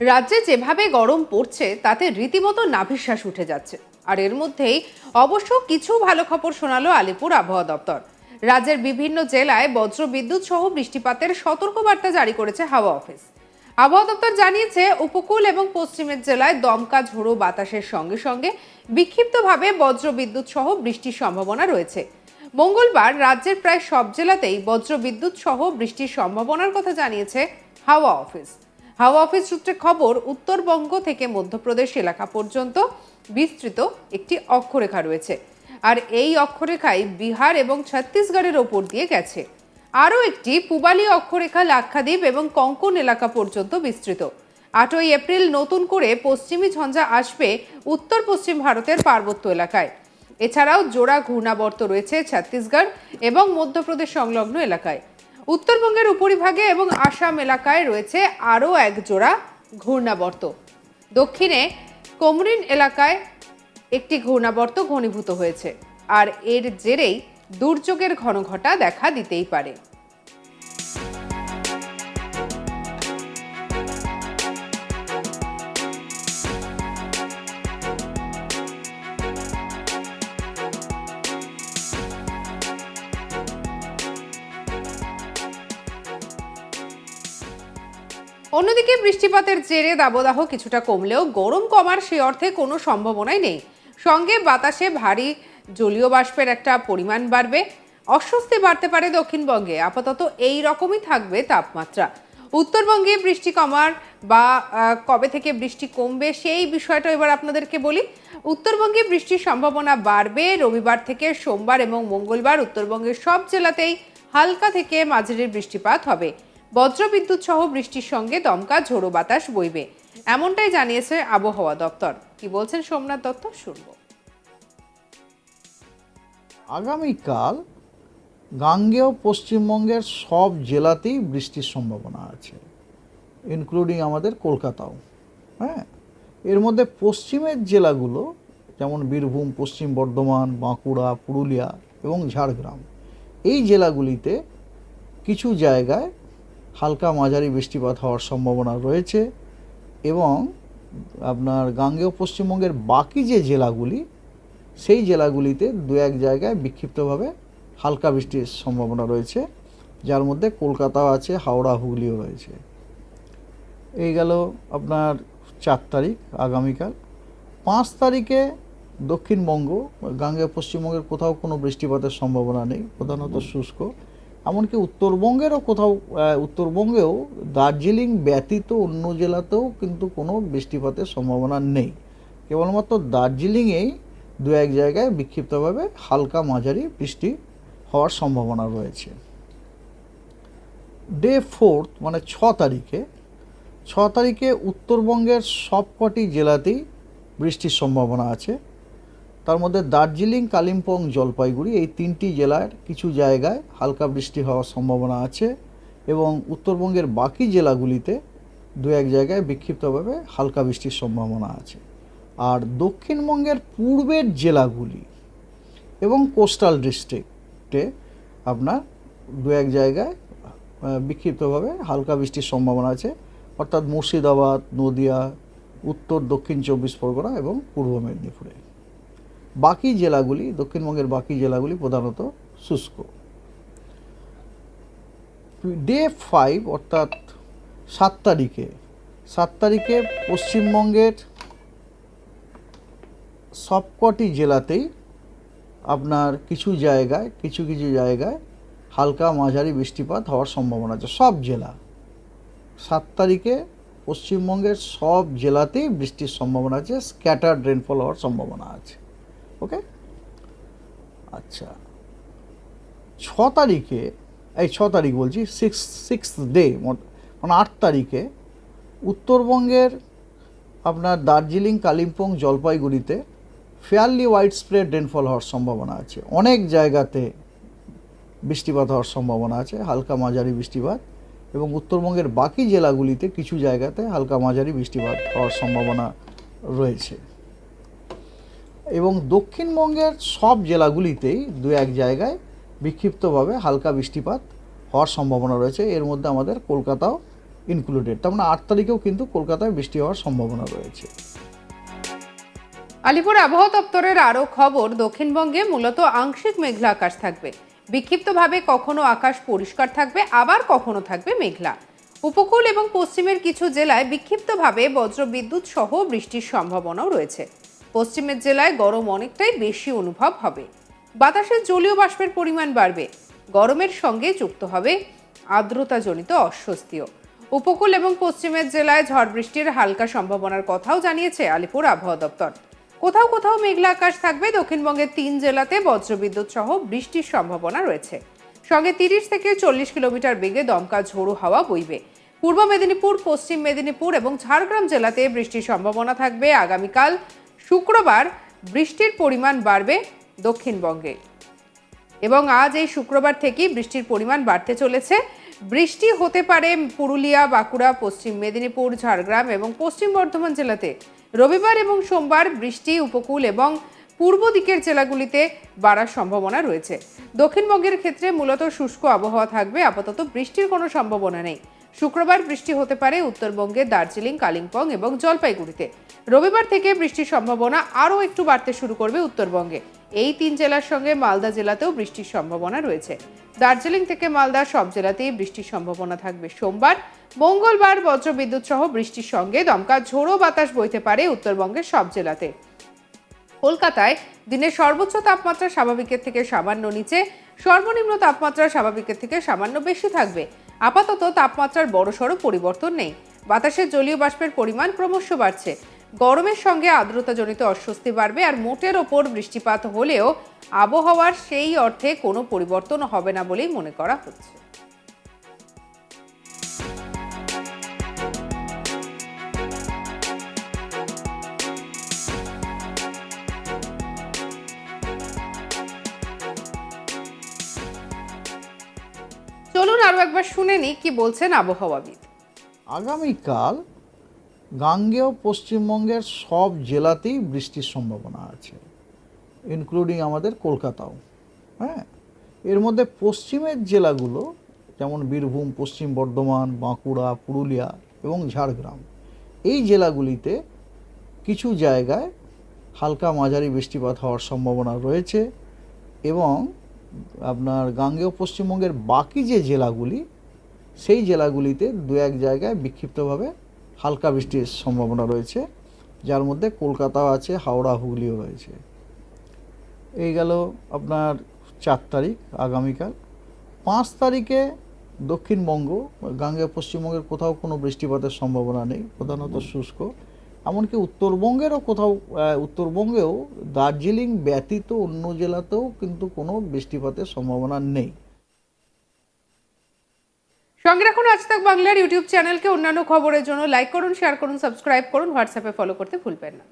রাজ্যে যেভাবে গরম পড়ছে, তাতে রীতিমতো নাভিশ্বাস উঠে যাচ্ছে। আর এর মধ্যেই অবশ্য কিছু ভালো খবর শোনালো আলিপুর আবহাওয়া দপ্তর। রাজ্যের বিভিন্ন জেলায় বজ্র বিদ্যুৎ সহ বৃষ্টিপাতের সতর্কবার্তা জারি করেছে হাওয়া অফিস। আবহাওয়া দপ্তর জানিয়েছে, উপকূল এবং পশ্চিমের জেলায় দমকা, ঝোড়ো বাতাসের সঙ্গে সঙ্গে বিক্ষিপ্তভাবে বজ্র বিদ্যুৎ সহ বৃষ্টির সম্ভাবনা রয়েছে। মঙ্গলবার রাজ্যের প্রায় সব জেলাতেই বজ্র বিদ্যুৎ সহ বৃষ্টির সম্ভাবনার কথা জানিয়েছে হাওয়া অফিস। হাওয়া অফিস সূত্রে খবর, উত্তরবঙ্গ থেকে মধ্যপ্রদেশ এলাকা পর্যন্ত বিস্তৃত একটি অক্ষরেখা রয়েছে। আর এই অক্ষরেখায় বিহার এবং ছত্তিশগড়ের ওপর দিয়ে গেছে। আরও একটি পূবালী অক্ষরেখা লাক্ষাদ্বীপ এবং কঙ্কন এলাকা পর্যন্ত বিস্তৃত। আটই এপ্রিল নতুন করে পশ্চিমী ঝঞ্ঝা আসবে উত্তর পশ্চিম ভারতের পার্বত্য এলাকায়। এছাড়াও জোড়া ঘূর্ণাবর্ত রয়েছে ছত্তিশগড় এবং মধ্যপ্রদেশ সংলগ্ন এলাকায়। উত্তরবঙ্গের উপরিভাগে এবং আসাম এলাকায় রয়েছে আরও এক জোড়া ঘূর্ণাবর্ত। দক্ষিণে কোমরিন এলাকায় একটি ঘূর্ণাবর্ত ঘনীভূত হয়েছে। আর এর জেরেই দুর্যোগের ঘনঘটা দেখা দিতেই পারে। অন্যদিকে বৃষ্টিপাতের জেরে দাবদাহ কিছুটা কমলেও গরম কমার সে অর্থে কোনো সম্ভাবনাই নেই। সঙ্গে বাতাসে ভারী জলীয় বাষ্পের একটা পরিমাণ বাড়বে। অস্বস্তি বাড়তে পারে দক্ষিণবঙ্গে। আপাতত এই রকমই থাকবে তাপমাত্রা। উত্তরবঙ্গে বৃষ্টি কমার বা কবে থেকে বৃষ্টি কমবে সেই বিষয়টা এবার আপনাদেরকে বলি। উত্তরবঙ্গে বৃষ্টির সম্ভাবনা বাড়বে রবিবার থেকে সোমবার এবং মঙ্গলবার। উত্তরবঙ্গের সব জেলাতেই হালকা থেকে মাঝারির বৃষ্টিপাত হবে। বজ্রবিদ্যুৎ সহ বৃষ্টির সঙ্গে দমকা ঝোড়ো বাতাস বইবে। এমনটাই জানিয়েছে আবহাওয়া দপ্তর। কি বলছেন সোমনাথ দত্ত, শুনব। আগামীকাল গাঙ্গেয় পশ্চিমবঙ্গের সব জেলাতেই বৃষ্টির সম্ভাবনা আছে ইনক্লুডিং আমাদের কলকাতাও। হ্যাঁ? এর মধ্যে পশ্চিমের জেলাগুলো, যেমন বীরভূম, পশ্চিম বর্ধমান, বাঁকুড়া, পুরুলিয়া এবং ঝাড়গ্রাম, এই জেলাগুলিতে কিছু জায়গায় হালকা মাঝারি বৃষ্টিপাত হওয়ার সম্ভাবনা রয়েছে এবং আপনার গাঙ্গেয় পশ্চিমবঙ্গের বাকি যে জেলাগুলি, সেই জেলাগুলিতে দু এক জায়গায় বিক্ষিপ্তভাবে হালকা বৃষ্টির সম্ভাবনা রয়েছে। যার মধ্যে কলকাতাও আছে, হাওড়া, হুগলিও রয়েছে। এই গেল আপনার চার তারিখ আগামীকাল। পাঁচ তারিখে দক্ষিণবঙ্গ গাঙ্গে পশ্চিমবঙ্গের কোথাও কোনো বৃষ্টিপাতের সম্ভাবনা নেই, প্রধানত শুষ্ক। এমনকি উত্তরবঙ্গেরও কোথাও উত্তরবঙ্গেও দার্জিলিং ব্যতীত অন্য জেলাতেও কিন্তু কোনো বৃষ্টিপাতের সম্ভাবনা নেই। কেবলমাত্র দার্জিলিংয়েই দু এক জায়গায় বিক্ষিপ্তভাবে হালকা মাঝারি বৃষ্টি হওয়ার সম্ভাবনা রয়েছে। ডে ফোর্থ মানে ছ তারিখে ছ তারিখে উত্তরবঙ্গের সবকটি জেলাতেই বৃষ্টির সম্ভাবনা আছে। তার মধ্যে দার্জিলিং, কালিম্পং, জলপাইগুড়ি এই তিনটি জেলার কিছু জায়গায় হালকা বৃষ্টি হওয়ার সম্ভাবনা আছে এবং উত্তরবঙ্গের বাকি জেলাগুলিতে দু এক জায়গায় বিক্ষিপ্তভাবে হালকা বৃষ্টির সম্ভাবনা আছে। আর দক্ষিণবঙ্গের পূর্বের জেলাগুলি এবং কোস্টাল ডিস্ট্রিক্টে আপনার দু এক জায়গায় বিক্ষিপ্তভাবে হালকা বৃষ্টির সম্ভাবনা আছে, অর্থাৎ মুর্শিদাবাদ, নদিয়া, উত্তর দক্ষিণ চব্বিশ পরগনা এবং পূর্ব মেদিনীপুরে। বাকি জেলাগুলি, দক্ষিণবঙ্গের বাকি জেলাগুলি প্রধানত শুষ্ক। ডে ফাইভ অর্থাৎ সাত তারিখে সাত তারিখে পশ্চিমবঙ্গের সবকটি জেলাতেই আপনার কিছু জায়গায়, কিছু কিছু জায়গায় হালকা মাঝারি বৃষ্টিপাত হওয়ার সম্ভাবনা আছে। সব জেলা। সাত তারিখে পশ্চিমবঙ্গের সব জেলাতেই বৃষ্টির সম্ভাবনা আছে স্ক্যাটার্ড রেনফল হওয়ার সম্ভাবনা আছে। ওকে? আচ্ছা। ছ তারিখে, এই ছ তারিখ বলছি সিক্স সিক্স ডে মানে আট তারিখে উত্তরবঙ্গের আপনার দার্জিলিং, কালিম্পং, জলপাইগুড়িতে ফেয়ারলি ওয়াইড স্প্রেড রেনফল হওয়ার সম্ভাবনা আছে। অনেক জায়গাতে বৃষ্টিপাত হওয়ার সম্ভাবনা আছে, হালকা মাঝারি বৃষ্টিপাত, এবং উত্তরবঙ্গের বাকি জেলাগুলিতে কিছু জায়গাতে হালকা মাঝারি বৃষ্টিপাত হওয়ার সম্ভাবনা রয়েছে। এবং দক্ষিণবঙ্গের সব জেলাগুলিতেই দু এক জায়গায় বিক্ষিপ্তভাবে হালকা বৃষ্টিপাত হওয়ার সম্ভাবনা রয়েছে। এর মধ্যে আমাদের কলকাতাও ইনক্লুডেড তার মানে আট তারিখেও কিন্তু কলকাতায় বৃষ্টি হওয়ার সম্ভাবনা রয়েছে। আলিপুর আবহাওয়া দপ্তরের আরও খবর, দক্ষিণবঙ্গে মূলত আংশিক মেঘলা আকাশ থাকবে। বিক্ষিপ্তভাবে কখনো আকাশ পরিষ্কার থাকবে, আবার কখনো থাকবে মেঘলা। উপকূল এবং পশ্চিমের কিছু জেলায় বিক্ষিপ্তভাবে বজ্রবিদ্যুৎ সহ বৃষ্টির সম্ভাবনাও রয়েছে। পশ্চিমের জেলায় গরম অনেকটাই বেশি অনুভব হবে। বাতাসে জলীয় বাষ্পের পরিমাণ বাড়বে। গরমের সঙ্গে যুক্ত হবে আর্দ্রতাজনিত অস্বস্তিও। উপকূল এবং পশ্চিমের জেলায় ঝড় বৃষ্টির হালকা সম্ভাবনার কথাও জানিয়েছে আলিপুর আবহাওয়া দপ্তর। কোথাও কোথাও মেঘলা আকাশ থাকবে। দক্ষিণবঙ্গের তিন জেলাতে বজ্রবিদ্যুৎ সহ বৃষ্টির সম্ভাবনা রয়েছে। সঙ্গে তিরিশ থেকে চল্লিশ কিলোমিটার বেগে দমকা ঝোড়ো হাওয়া বইবে। পূর্ব মেদিনীপুর, পশ্চিম মেদিনীপুর এবং ঝাড়গ্রাম জেলাতে বৃষ্টির সম্ভাবনা থাকবে। আগামীকাল শুক্রবার বৃষ্টির পরিমাণ বাড়বে দক্ষিণবঙ্গে। এবং আজ এই শুক্রবার থেকেই বৃষ্টির পরিমাণ বাড়তে চলেছে। বৃষ্টি হতে পারে পুরুলিয়া, বাঁকুড়া, পশ্চিম মেদিনীপুর, ঝাড়গ্রাম এবং পশ্চিম বর্ধমান জেলাতে। রবিবার এবং সোমবার বৃষ্টি, উপকূল এবং পূর্ব দিকের জেলাগুলিতে বাড়ার সম্ভাবনা রয়েছে। দক্ষিণবঙ্গের ক্ষেত্রে মূলত শুষ্ক আবহাওয়া থাকবে, আপাতত বৃষ্টির কোনো সম্ভাবনা নেই। শুক্রবার বৃষ্টি হতে পারে উত্তরবঙ্গে, দার্জিলিং, কালিম্পং এবং জলপাইগুড়িতে। রবিবার থেকে বৃষ্টির সম্ভাবনা আরও একটু বাড়তে শুরু করবে উত্তরবঙ্গে। এই তিন জেলার সঙ্গে মালদা জেলাতেও বৃষ্টির সম্ভাবনা রয়েছে। দার্জিলিং থেকে মালদা সব জেলাতেই বৃষ্টির সম্ভাবনা থাকবে সোমবার। মঙ্গলবার বজ্রবিদ্যুৎ সহ বৃষ্টির সঙ্গে দমকা ঝোড়ো বাতাস বইতে পারে উত্তরবঙ্গের সব জেলাতে। কলকাতায় দিনের সর্বোচ্চ তাপমাত্রা স্বাভাবিকের থেকে সামান্য নিচে, সর্বনিম্ন তাপমাত্রা স্বাভাবিকের থেকে সামান্য বেশি থাকবে। আপাতত তাপমাত্রার বড়সড় পরিবর্তন নেই। বাতাসের জলীয় বাষ্পের পরিমাণ ক্রমশ বাড়ছে। গরমের সঙ্গে আর্দ্রতাজনিত অস্বস্তি বাড়বে আর মোটের ওপর বৃষ্টিপাত হলেও আবহাওয়ার সেই অর্থে কোনো পরিবর্তন হবে না বলেই মনে করা হচ্ছে। আরও একবার শুনে নিই কি বলছেন আবহাওয়াবিদ। আগামীকাল গাঙ্গেয় পশ্চিমবঙ্গের সব জেলাতেই বৃষ্টির সম্ভাবনা আছে ইনক্লুডিং আমাদের কলকাতাও হ্যাঁ? এর মধ্যে পশ্চিমের জেলাগুলো যেমন বীরভূম, পশ্চিম বর্ধমান, বাঁকুড়া, পুরুলিয়া এবং ঝাড়গ্রাম, এই জেলাগুলিতে কিছু জায়গায় হালকা মাঝারি বৃষ্টিপাত হওয়ার সম্ভাবনা রয়েছে এবং আপনার গাঙ্গেয় পশ্চিমবঙ্গের বাকি যে জেলাগুলি, সেই জেলাগুলিতে দু এক জায়গায় বিক্ষিপ্তভাবে হালকা বৃষ্টির সম্ভাবনা রয়েছে, যার মধ্যে কলকাতাও আছে, হাওড়া, হুগলিও রয়েছে। এই গেল আপনার চার তারিখ, আগামীকাল। পাঁচ তারিখে দক্ষিণবঙ্গ, গাঙ্গেয় পশ্চিমবঙ্গের কোথাও কোনো বৃষ্টিপাতের সম্ভাবনা নেই, প্রধানত শুষ্ক। এমনকি উত্তরবঙ্গেরও কোথাও উত্তরবঙ্গেও দার্জিলিং ব্যতীত অন্য জেলাতেও কিন্তু কোনো বৃষ্টিপাতের সম্ভাবনা নেই। সঙ্গে রাখুন আজ তাক বাংলার ইউটিউব চ্যানেলকে অন্যান্য খবরের জন্য লাইক করুন, শেয়ার করুন, সাবস্ক্রাইব করুন, হোয়াটসঅ্যাপে ফলো করতে ভুলবেন না।